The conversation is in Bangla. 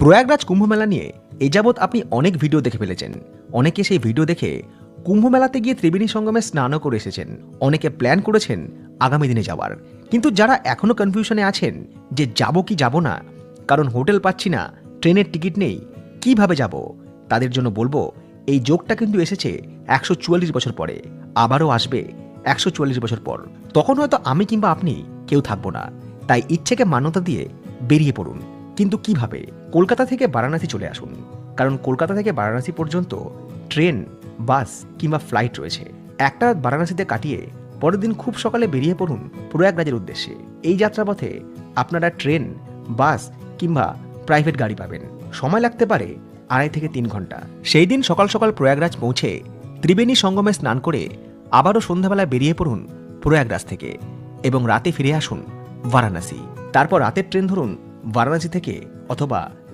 প্রয়াগরাজ কুম্ভমেলা নিয়ে এ যাবৎ আপনি অনেক ভিডিও দেখে ফেলেছেন। অনেকে সেই ভিডিও দেখে কুম্ভমেলাতে গিয়ে ত্রিবেণী সঙ্গমে স্নানও করে এসেছেন। অনেকে প্ল্যান করেছেন আগামী দিনে যাওয়ার। কিন্তু যারা এখনও কনফিউশনে আছেন যে যাব কি যাব না, কারণ হোটেল পাচ্ছি না, ট্রেনের টিকিট নেই, কীভাবে যাব? তাদের জন্য বলব, এই যোগটা কিন্তু এসেছে একশো চুয়াল্লিশ বছর পরে, আবারও আসবে একশো চুয়াল্লিশ বছর পর। তখন হয়তো আমি কিংবা আপনি কেউ থাকব না। তাই ইচ্ছেকে মান্যতা দিয়ে বেরিয়ে পড়ুন। কিন্তু কীভাবে? কলকাতা থেকে বারাণসী চলে আসুন। কারণ কলকাতা থেকে বারাণসী পর্যন্ত ট্রেন, বাস কিংবা ফ্লাইট রয়েছে। একটা রাত বারাণসীতে কাটিয়ে পরের দিন খুব সকালে বেরিয়ে পড়ুন প্রয়াগরাজের উদ্দেশ্যে। এই যাত্রাপথে আপনারা ট্রেন, বাস কিংবা প্রাইভেট গাড়ি পাবেন। সময় লাগতে পারে আড়াই থেকে তিন ঘণ্টা। সেই দিন সকাল সকাল প্রয়াগরাজ পৌঁছে ত্রিবেণী সঙ্গমে স্নান করে আবারও সন্ধ্যাবেলা বেরিয়ে পড়ুন প্রয়াগরাজ থেকে এবং রাতে ফিরে আসুন বারাণসী। তারপর রাতের ট্রেন ধরুন বারাণসী থেকে অথবা